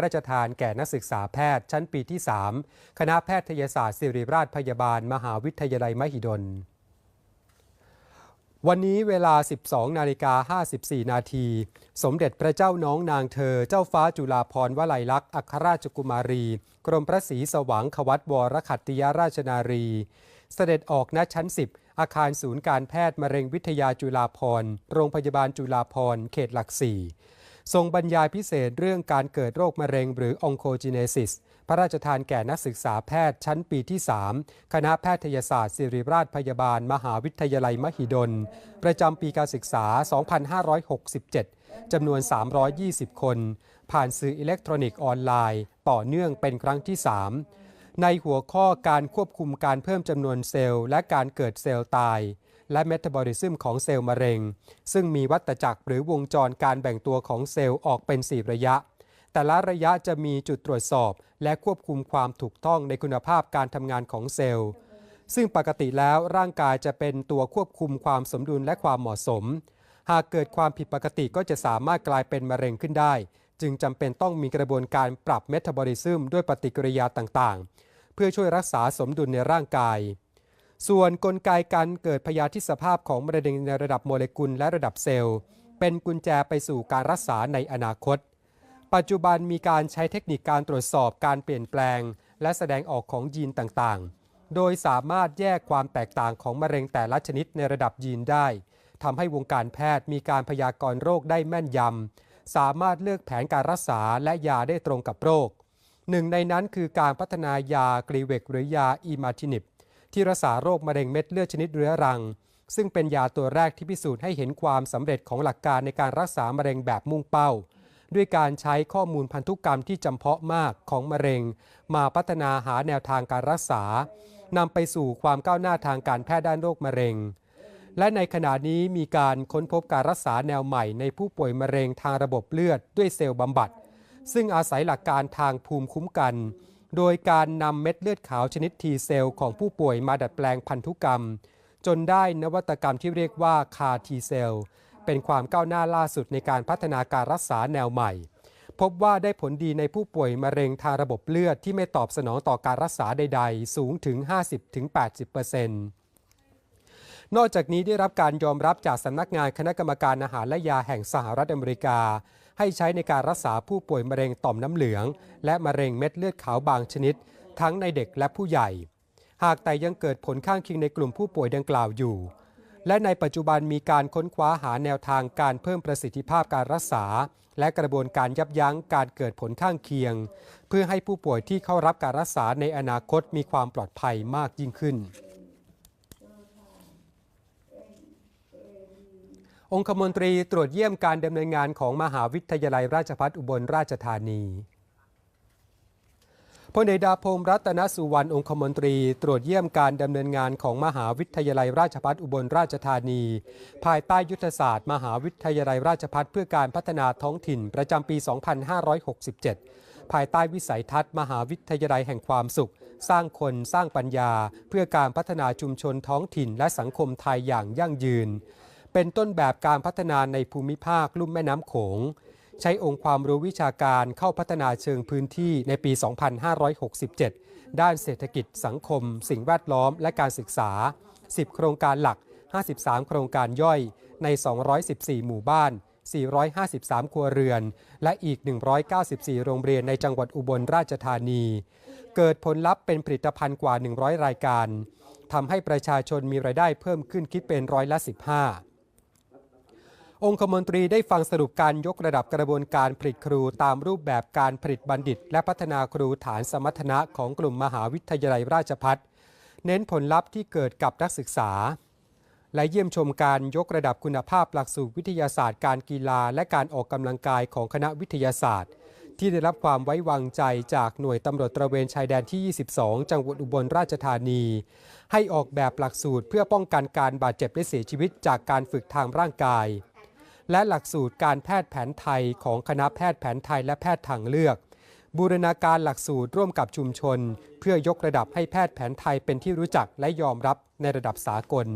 พระราชทานแก่นักศึกษาแพทย์ชั้นปีที่ 3 คณะแพทยศาสตร์ศิริราชพยาบาล มหาวิทยาลัยมหิดล วันนี้เวลา 12 นาฬิกา 54 นาที สมเด็จพระเจ้าน้องนางเธอ เจ้าฟ้าจุฬาภรณ์วลัยลักษณ์อัครราชกุมารี กรมพระศรีสว่างขวัตวรขัตติยราชนารี เสด็จออกณชั้น 10 อาคารศูนย์การแพทย์มะเร็งวิทยาจุฬาภรณ์โรงพยาบาลจุฬาภรณ์เขตหลักสี่ ทรงบรรยายพิเศษเรื่องการเกิดโรคมะเร็งหรือองโคจิเนซิส พระราชทานแก่นักศึกษาแพทย์ชั้นปีที่ 3 คณะแพทยศาสตร์ ศิริราชพยาบาล มหาวิทยาลัยมหิดล ประจำปีการศึกษา 2567 จำนวน 320 คน ผ่านสื่ออิเล็กทรอนิกส์ออนไลน์ ต่อเนื่องเป็นครั้งที่ 3 ในหัวข้อการควบคุมการเพิ่มจำนวนเซลล์ และการเกิดเซลล์ตาย และเมตาบอลิซึมของเซลล์มะเร็ง ซึ่งมีวัตจักรหรือวงจรการแบ่งตัวของเซลล์ออกเป็น 4 ระยะ แต่ละระยะจะมีจุดตรวจสอบ และควบคุมความถูกต้องในคุณภาพการทำงานของเซลล์ ซึ่งปกติแล้วร่างกายจะเป็นตัวควบคุมความสมดุลและความเหมาะสม หากเกิดความผิดปกติก็จะสามารถกลายเป็นมะเร็งขึ้นได้ จึงจำเป็นต้องมีกระบวนการปรับเมตาบอลิซึมด้วยปฏิกิริยาต่างๆ เพื่อช่วยรักษาสมดุลในร่างกาย ส่วนนกลไกการเกิดพยาธิสภาพของมะเร็งในระดับโมเลกุลและระดับเซลล์ เป็นกุญแจไปสู่การรักษาในอนาคต ปัจจุบันมีการใช้เทคนิคการตรวจสอบการเปลี่ยนแปลง และแสดงออกของยีนต่างๆ โดยสามารถแยกความแตกต่างของมะเร็งแต่ละชนิดในระดับยีนได้ทำให้วงการแพทย์มีการพยากรณ์โรคได้แม่นยำสามารถเลือกแผนการรักษาและยาได้ตรงกับโรคหนึ่งในนั้นคือการพัฒนายากรีเวกหรือยาอีมาทินิบ ที่รักษาโรคมะเร็งเม็ดเลือดชนิดเรื้อรัง ซึ่งเป็นยาตัวแรกที่พิสูจน์ให้เห็นความสำเร็จของหลักการในการรักษามะเร็งแบบมุ่งเป้า ด้วยการใช้ข้อมูลพันธุกรรมที่จำเพาะมากของมะเร็ง มาพัฒนาหาแนวทางการรักษานำไปสู่ความก้าวหน้าทางการแพทย์ด้านโรคมะเร็ง และในขณะนี้มีการค้นพบการรักษาแนวใหม่ในผู้ป่วยมะเร็งทางระบบเลือดด้วยเซลล์บำบัด ซึ่งอาศัยหลักการทางภูมิคุ้มกัน โดยการนำเม็ดเลือดขาวชนิด T เซลของผู้ป่วยมาดัดแปลงพันธุกรรม จนได้นวัตกรรมที่เรียกว่าคา T เซลเป็นความก้าวหน้าล่าสุดในการพัฒนาการรักษาแนวใหม่ พบว่าได้ผลดีในผู้ป่วยมะเร็งทางระบบเลือดที่ไม่ตอบสนองต่อการรักษาใด ๆ สูงถึง 50-80%นอกจากนี้ได้รับการยอมรับจากสำนักงานคณะกรรมการอาหารและยาแห่งสหรัฐอเมริกา ให้ใช้ในการรักษาผู้ป่วยมะเร็งต่อมน้ำเหลือง และมะเร็งเม็ดเลือดขาวบางชนิด ทั้งในเด็กและผู้ใหญ่ หากแต่ยังเกิดผลข้างเคียงในกลุ่มผู้ป่วยดังกล่าวอยู่ และในปัจจุบันมีการค้นคว้าหาแนวทางการเพิ่มประสิทธิภาพการรักษา และกระบวนการยับยั้งการเกิดผลข้างเคียง เพื่อให้ผู้ป่วยที่เข้ารับการรักษาในอนาคตมีความปลอดภัยมากยิ่งขึ้น องคมนตรีตรวจเยี่ยมการดำเนินงานของมหาวิทยาลัยราชภัฏอุบลราชธานีพลเอกดาพงศ์รัตนสุวรรณองคมนตรี ตรวจเยี่ยมการดำเนินงานของมหาวิทยาลัยราชภัฏอุบลราชธานี ภายใต้ยุทธศาสตร์ มหาวิทยาลัยราชภัฏเพื่อการพัฒนาท้องถิ่นประจำปี 2567 ภายใต้วิสัยทัศน์ มหาวิทยาลัยแห่งความสุข สร้างคนสร้างปัญญา เพื่อการพัฒนาชุมชนท้องถิ่นและสังคมไทยอย่างยั่งยืน เป็นต้นแบบการพัฒนาในภูมิภาคลุ่มแม่น้ำโขง ใช้องค์ความรู้วิชาการเข้าพัฒนาเชิงพื้นที่ในปี 2567 ด้านเศรษฐกิจสังคม สิ่งแวดล้อมและการศึกษา 10 โครงการหลัก 53 โครงการย่อยใน 214 หมู่บ้าน 453 ครัวเรือน และอีก 194 โรงเรียนในจังหวัดอุบลราชธานี เกิดผลลัพธ์เป็นผลิตภัณฑ์กว่า 100 รายการทำให้ประชาชนมีรายได้เพิ่มขึ้นคิดเป็นร้อยละ 15 องคมนตรีได้ฟังสรุปการยกระดับกระบวนการผลิตครูตามรูปแบบการผลิตบัณฑิต และพัฒนาครูฐานสมรรถนะของกลุ่มมหาวิทยาลัยราชพัฒเน้นผลลัพธ์ที่เกิดกับนักศึกษา และเยี่ยมชมการยกระดับคุณภาพหลักสูตรวิทยาศาสตร์ การกีฬา และการออกกำลังกายของคณะวิทยาศาสตร์ ที่ได้รับความไว้วางใจจากหน่วยตำรวจตระเวนชายแดนที่ 22 จังหวัดอุบลราชธานี ให้ออกแบบหลักสูตรเพื่อป้องกันการบาดเจ็บและเสียชีวิตจากการฝึกทางร่างกาย และหลักสูตรการแพทย์แผนไทยของคณะแพทย์แผนไทยและแพทย์ทางเลือก บูรณาการหลักสูตรร่วมกับชุมชน เพื่อยกระดับให้แพทย์แผนไทยเป็นที่รู้จักและยอมรับในระดับสากล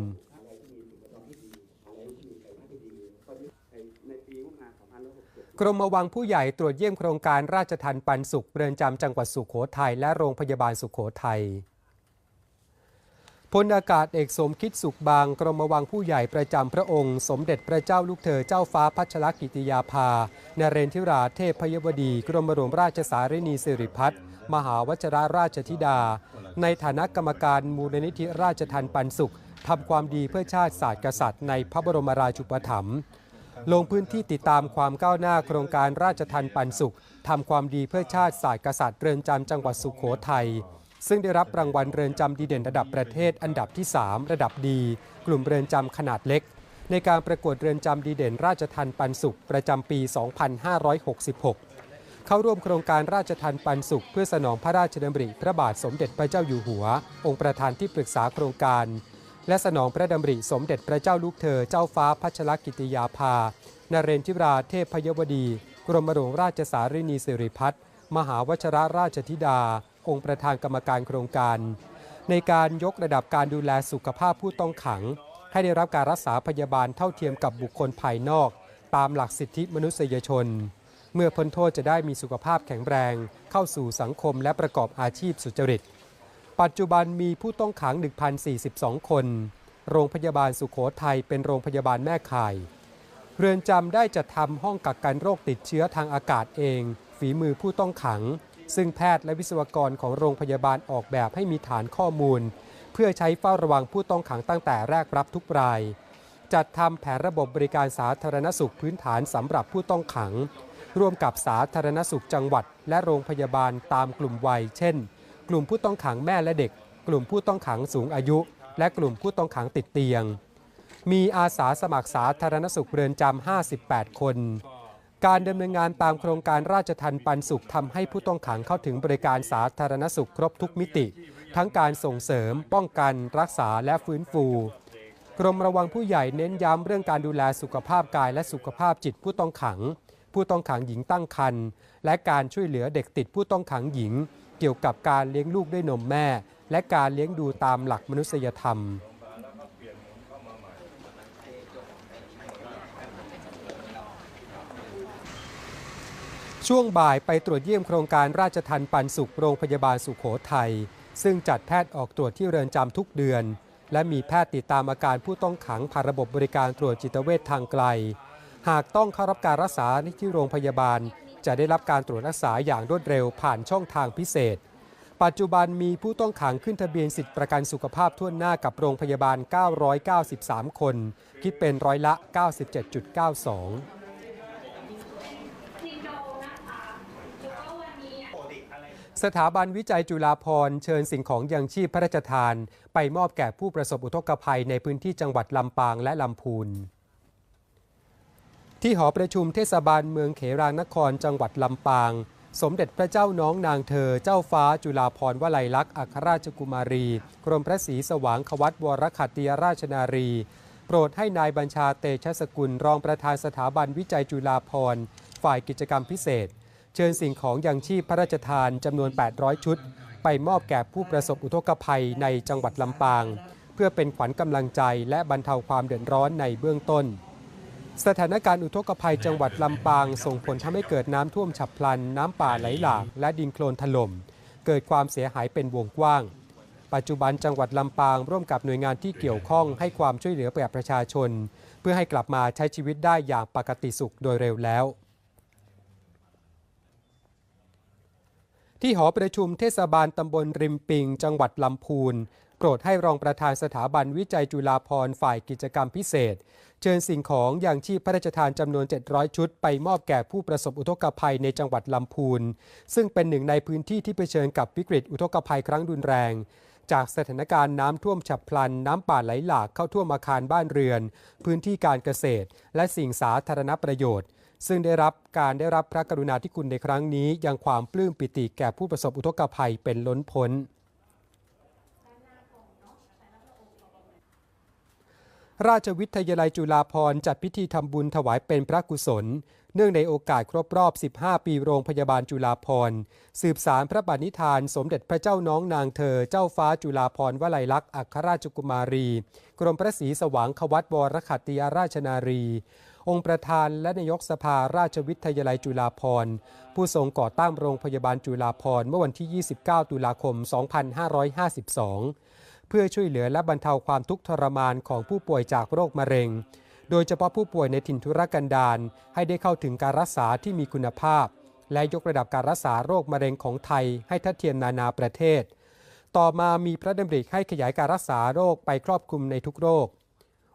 ในปีงบปรมาณ2567กรมวังผู้ใหญ่ตรวจเยี่ยมโครงการราชทันปันสุขเรือนจำจังหวัดสุขโขทัยและโรงพยาบาลสุขโขทัย พลอากาศเอกสมคิดสุขบางกรมวังผู้ใหญ่ประจำพระองค์ สมเด็จพระเจ้าลูกเธอเจ้าฟ้าพัชรกิติยาภานเรนทิราเทพพยวดี กรมหลวงราชสารินีสิริพัฒน์มหาวชราราชธิดา ในฐานะกรรมการมูลนิธิราชทันปันสุขทำความดีเพื่อชาติศาสตร์กษัตริย์ในพระบรมราชูปถัมภ์ลงพื้นที่ติดตามความก้าวหน้าโครงการราชทันปันสุขทำความดีเพื่อชาติศาสตร์กษัตริย์เรือนจำจังหวัดสุขโขทัย ซึ่งได้รับรางวัลเรือนจำดีเด่นระดับประเทศอันดับที่ 3 ระดับดี กลุ่มเรือนจำขนาดเล็ก ในการประกวดเรือนจำดีเด่นราชทันปันสุขประจำปี 2566 เข้าร่วมโครงการราชทันปันสุข เพื่อสนองพระราชดำริพระบาทสมเด็จพระเจ้าอยู่หัว องค์ประธานที่ปรึกษาโครงการ และสนองพระดำริสมเด็จพระเจ้าลูกเธอเจ้าฟ้าพัชรกิติยาภานเรนทิราเทพพยวดี กรมหลวงราชสารินีสิริพัฒน์มหาวชรราชธิดา องค์ประธานกรรมการโครงการ ในการยกระดับการดูแลสุขภาพผู้ต้องขัง ให้ได้รับการรักษาพยาบาลเท่าเทียมกับบุคคลภายนอก ตามหลักสิทธิมนุษยชน เมื่อพ้นโทษจะได้มีสุขภาพแข็งแรง เข้าสู่สังคมและประกอบอาชีพสุจริต ปัจจุบันมีผู้ต้องขัง 1,042 คน โรงพยาบาลสุขโขทัยเป็นโรงพยาบาลแม่ข่ายเรือนจำได้จัดทำห้องกักกันโรคติดเชื้อทางอากาศเอง ฝีมือผู้ต้องขัง ซึ่งแพทย์และวิศวกรของโรงพยาบาลออกแบบให้มีฐานข้อมูล เพื่อใช้เฝ้าระวังผู้ต้องขังตั้งแต่แรกรับทุกราย จัดทำแผนระบบบริการสาธารณสุขพื้นฐานสำหรับผู้ต้องขัง ร่วมกับสาธารณสุขจังหวัด และโรงพยาบาลตามกลุ่มวัย เช่น กลุ่มผู้ต้องขังแม่และเด็ก กลุ่มผู้ต้องขังสูงอายุ และกลุ่มผู้ต้องขังติดเตียง มีอาสาสมัครสาธารณสุขเรือนจำ58 คน การดำเนินงานตามโครงการราชทันปันสุขทำให้ผู้ต้องขังเข้าถึงบริการสาธารณสุขครบทุกมิติ ทั้งการส่งเสริม ป้องกัน รักษาและฟื้นฟู กรมระวังผู้ใหญ่เน้นย้ำเรื่องการดูแลสุขภาพกายและสุขภาพจิตผู้ต้องขัง ผู้ต้องขังหญิงตั้งครรภ์และการช่วยเหลือเด็กติดผู้ต้องขังหญิง เกี่ยวกับการเลี้ยงลูกด้วยนมแม่ และการเลี้ยงดูตามหลักมนุษยธรรม ช่วงบ่ายไปตรวจเยี่ยมโครงการราชทันปันสุขโรงพยาบาลสุขโขทัยซึ่งจัดแพทย์ออกตรวจที่เรือนจำทุกเดือน และมีแพทย์ติดตามอาการผู้ต้องขังผ่านระบบบริการตรวจจิตเวชทางไกล หากต้องเข้ารับการรักษาที่โรงพยาบาล จะได้รับการตรวจรักษาอย่างรวดเร็วผ่านช่องทางพิเศษ ปัจจุบันมีผู้ต้องขังขึ้นทะเบียนสิทธิประกันสุขภาพทั่วหน้ากับโรงพยาบาล 993 คน คิดเป็นร้อยละ 97.92 สถาบันวิจัยจุฬาภรณ์เชิญสิ่งของยังชีพพระราชทาน ไปมอบแก่ผู้ประสบอุทกภัยในพื้นที่จังหวัดลำปางและลำพูน ที่หอประชุมเทศบาลเมืองเขรางนครจังหวัดลำปาง สมเด็จพระเจ้าน้องนางเธอ เจ้าฟ้าจุฬาภรณ์วลัยลักษณ์อัครราชกุมารี กรมพระศรีสว่างควัตวรขัตติยราชนารีโปรดให้นายบัญชาเตชะสกุลรองประธานสถาบันวิจัยจุฬาภรณ์ฝ่ายกิจกรรมพิเศษ เชิญสิ่งของยังชีพพระราชทานจำนวน 800 ชุด ไปมอบแก่ผู้ประสบอุทกภัยในจังหวัดลำปาง เพื่อเป็นขวัญกำลังใจและบรรเทาความเดือดร้อนในเบื้องต้น สถานการณ์อุทกภัยจังหวัดลำปาง ส่งผลทำให้เกิดน้ำท่วมฉับพลัน น้ำป่าไหลหลากและดินโคลนถล่ม เกิดความเสียหายเป็นวงกว้าง ปัจจุบันจังหวัดลำปาง ร่วมกับหน่วยงานที่เกี่ยวข้องให้ความช่วยเหลือแก่ประชาชน เพื่อให้กลับมาใช้ชีวิตได้อย่างปกติสุขโดยเร็วแล้ว ที่หอประชุมเทศบาลตำบลริมปิง จังหวัดลำพูนโปรดให้รองประธานสถาบันวิจัยจุฬาภรฝ่ายกิจกรรมพิเศษ เชิญสิ่งของอย่างชีพพระราชทานจำนวน 700 ชุด ไปมอบแก่ผู้ประสบอุทกภัยในจังหวัดลำพูน ซึ่งเป็นหนึ่งในพื้นที่ที่เผชิญกับวิกฤตอุทกภัยครั้งรุนแรง จากสถานการณ์น้ำท่วมฉับพลัน น้ำป่าไหลหลากเข้าท่วมอาคารบ้านเรือน พื้นที่การเกษตร และสิ่งสาธารณประโยชน์ ซึ่งได้รับการได้รับพระกรุณาธิคุณในครั้งนี้ ยังความปลื้มปิติแก่ผู้ประสบอุทกภัยเป็นล้นพ้นราชวิทยาลัยจุฬาภรณ์จัดพิธีทำบุญถวายเป็นพระกุศล เนื่องในโอกาสครบรอบ 15 ปีโรงพยาบาลจุฬาภรณ์สืบสารพระบานิธาน สมเด็จพระเจ้าน้องนางเธอ เจ้าฟ้าจุฬาภรณ์วลัยลักษณ์อัครราชกุมารี กรมพระศรีสว่างควัตวรขัตติยราชนารี องค์ประธานและนายกสภาราชวิทยาลัยจุฬาภรณ์ผู้ทรงก่อตั้งโรงพยาบาลจุฬาภรณ์เมื่อวันที่ 29 ตุลาคม 2552 เพื่อช่วยเหลือและบรรเทาความทุกข์ทรมานของผู้ป่วยจากโรคมะเร็ง โดยเฉพาะผู้ป่วยในถิ่นทุรกันดารให้ได้เข้าถึงการรักษาที่มีคุณภาพ และยกระดับการรักษาโรคมะเร็งของไทย ให้ทัดเทียมนานาประเทศ ต่อมามีพระดำริให้ขยายการรักษาโรคไปครอบคลุมในทุกโรค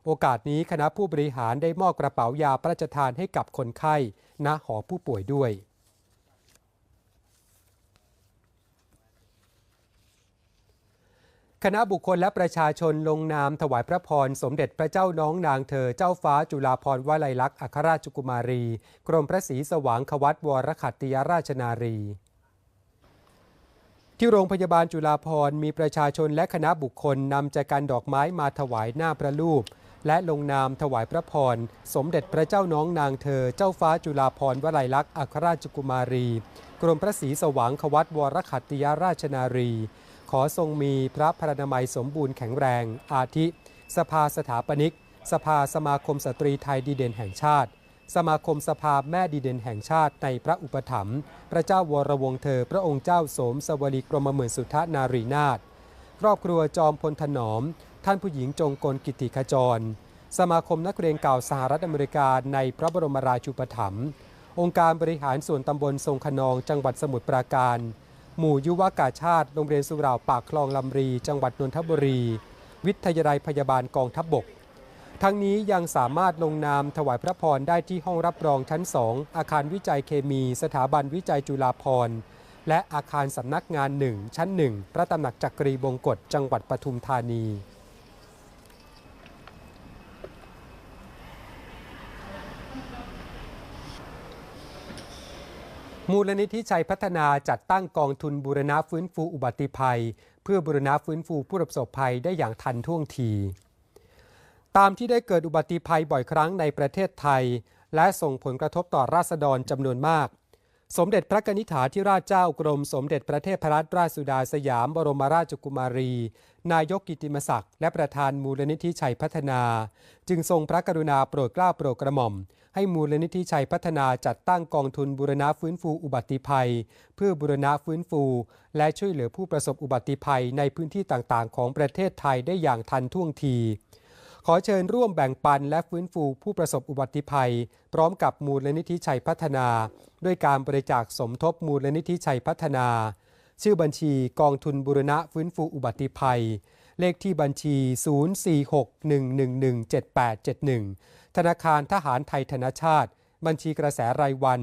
โอกาสนี้คณะผู้บริหารได้มอบกระเป๋ายาพระราชทานให้กับคนไข้ณหอผู้ป่วยด้วยคณะบุคคลและประชาชนลงนามถวายพระพร สมเด็จพระเจ้าน้องนางเธอเจ้าฟ้าจุฬาภรณ์วลัยลักษณ์อัครราชกุมารี กรมพระศรีสว่างควัตวรขัตติยราชนารี ที่โรงพยาบาลจุฬาภรณ์มีประชาชนและคณะบุคคลนำใจกันดอกไม้มาถวายหน้าพระรูป และลงนามถวายพระพร สมเด็จพระเจ้าน้องนางเธอ เจ้าฟ้าจุฬาภรณ์วลัยลักษณ์อัครราชกุมารี กรมพระศรีสว่างควัตวรขัตติยราชนารี ขอทรงมีพระพรรณนามัยสมบูรณ์แข็งแรง อาทิ สภาสถาปนิก สภาสมาคมสตรีไทยดีเด่นแห่งชาติ สมาคมสภาแม่ดีเด่นแห่งชาติในพระอุปถัมภ์พระเจ้าวรวงเธอ พระองค์เจ้าสมสวลีกรมหมื่นสุทธนารีนาถครอบครัวจอมพลถนอม ท่านผู้หญิงจงกลกิติขจร สมาคมนักเรียนเก่าสหรัฐอเมริกาในพระบรมราชูปถัมภ์องค์การบริหารส่วนตำบลทรงขนองจังหวัดสมุทรปราการ หมู่ยุวกาชาติโรงเรียนสุราปากคลองลำรี จังหวัดนนทบุรี วิทยาลัยพยาบาลกองทัพบบก ทั้งนี้ยังสามารถลงนามถวายพระพรได้ที่ห้องรับรองชั้น 2 อาคารวิจัยเคมี สถาบันวิจัยจุฬาภรณ์และอาคารสำนักงาน1ชั้น1พระตำหนักจักรีบงกฎจังหวัดปทุมธานี มูลนิธิชัยพัฒนาจัดตั้งกองทุนบูรณะฟื้นฟูอุบัติภัย เพื่อบูรณะฟื้นฟูผู้ประสบภัยได้อย่างทันท่วงที ตามที่ได้เกิดอุบัติภัยบ่อยครั้งในประเทศไทย และส่งผลกระทบต่อราษฎรจำนวนมาก สมเด็จพระกนิษฐาธิราชเจ้ากรม สมเด็จพระเทพรัตนราชสุดาสยามบรมราชกุมารี นายกกิติมศักดิ์และประธานมูลนิธิชัยพัฒนา จึงทรงพระกรุณาโปรดเกล้าโปรดกระหม่อม ให้มูลนิธิชัยพัฒนาจัดตั้งกองทุนบูรณะฟื้นฟูอุบัติภัย เพื่อบูรณะฟื้นฟู และช่วยเหลือผู้ประสบอุบัติภัยในพื้นที่ต่างๆ ของประเทศไทยได้อย่างทันท่วงทีขอเชิญร่วมแบ่งปันและฟื้นฟูผู้ประสบอุบัติภัย พร้อมกับมูลนิธิชัยพัฒนา ด้วยการบริจาคสมทบมูลนิธิชัยพัฒนา ชื่อบัญชีกองทุนบูรณะฟื้นฟูอุบัติภัย เลขที่บัญชี 0461117871 ธนาคารทหารไทยธนชาติ บัญชีกระแสรายวัน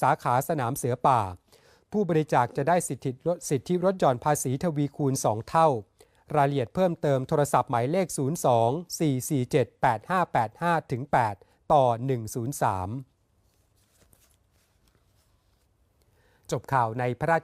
สาขาสนามเสือป่า ผู้บริจาคจะได้สิทธิลดสิทธิลดหย่อนภาษีทวีคูณ 2 เท่า รายละเอียดเพิ่มเติมโทรศัพท์หมายเลข 02-447-8585ถึง8ต่อ 103 จบข่าวในพระราช